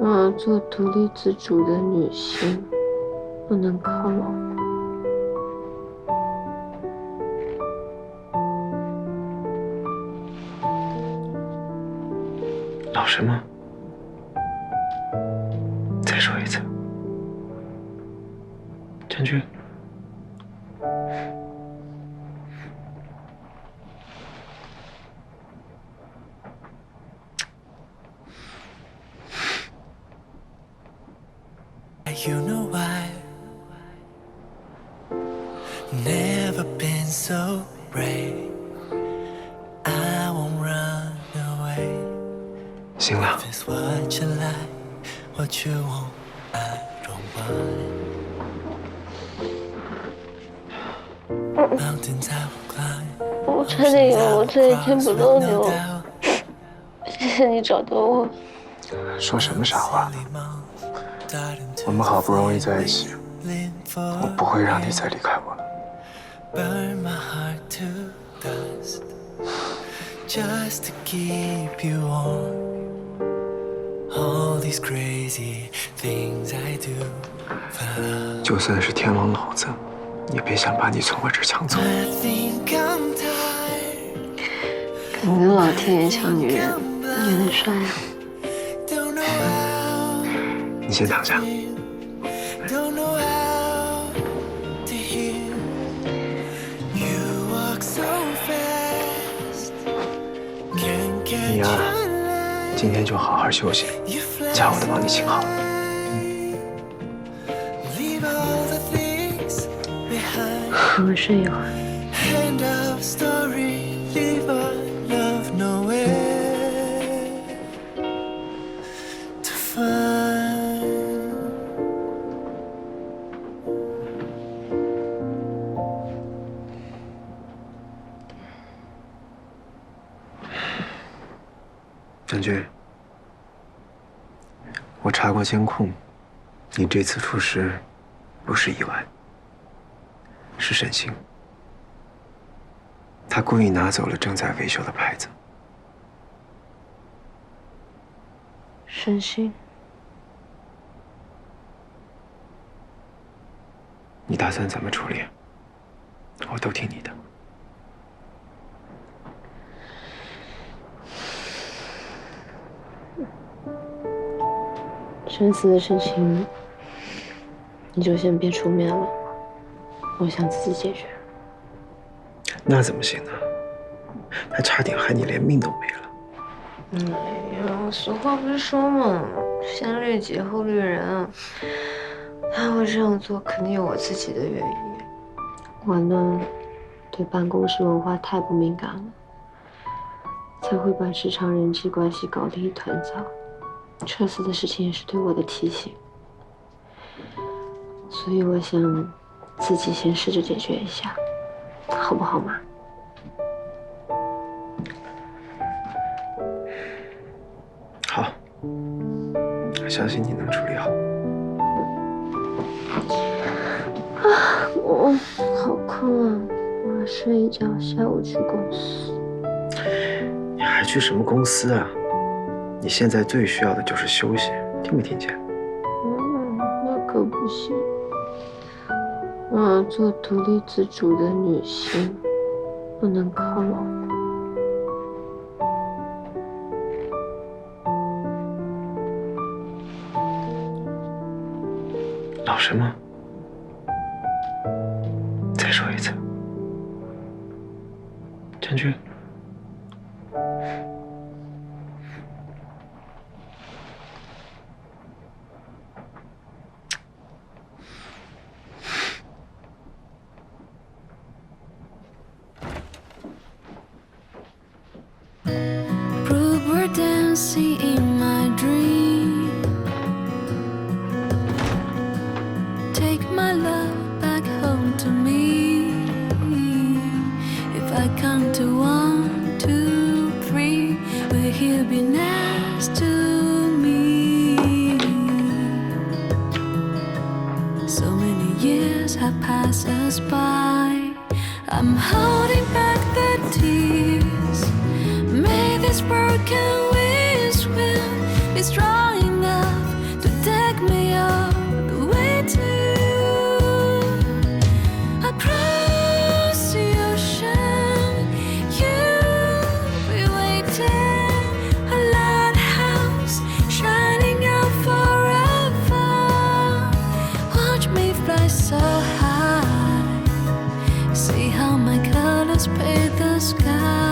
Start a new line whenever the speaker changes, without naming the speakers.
我要做独立自主的女性，不能靠老公。
老什么？
You know why? Never been so brave. I won't run away.
行了
If，it's what you like, what you want, I don't mind. Mountains I will climb.
我真的有，我这几天不都
No
有？
doubt.
谢谢你找到我。
说什么傻话？ 我们好不容易在一起，我不会让你再离开我了。
Just to keep you warm. These crazy things I do.
就算是天王老子，也别想把你从我这抢走。
你觉老天爷抢女人，你很帅啊。
你先躺下。你呀，今天就好好休息，家我都帮你请好。了。
我睡一会儿。
张军，我查过监控，你这次出事不是意外，是沈星。他故意拿走了正在维修的牌子。
沈星，
你打算怎么处理？我都听你的。
生死的事情，你就先别出面了，我想自己解决。
那怎么行呢？还差点害你连命都没了。
哎呀，俗话不是说嘛，先律己后律人。他会这样做，肯定有我自己的原因。我呢，对办公室文化太不敏感了，才会把职场人际关系搞得一团糟。撤司的事情也是对我的提醒，所以我想自己先试着解决一下，好不好嘛？
好，我相信你能处理好。
啊我好困啊，我要睡一觉，下午去公司。
你还去什么公司啊？你现在最需要的就是休息，听没听见？
嗯，那可不行。我要做独立自主的女性，不能靠老公。
老什么？再说一次，将军。
Dancing in my dream. Take my love back home to me. If I count to one, two, three, will he be next to me? So many years have passed us by. I'm holding back the tears. May this broken
paid the sky.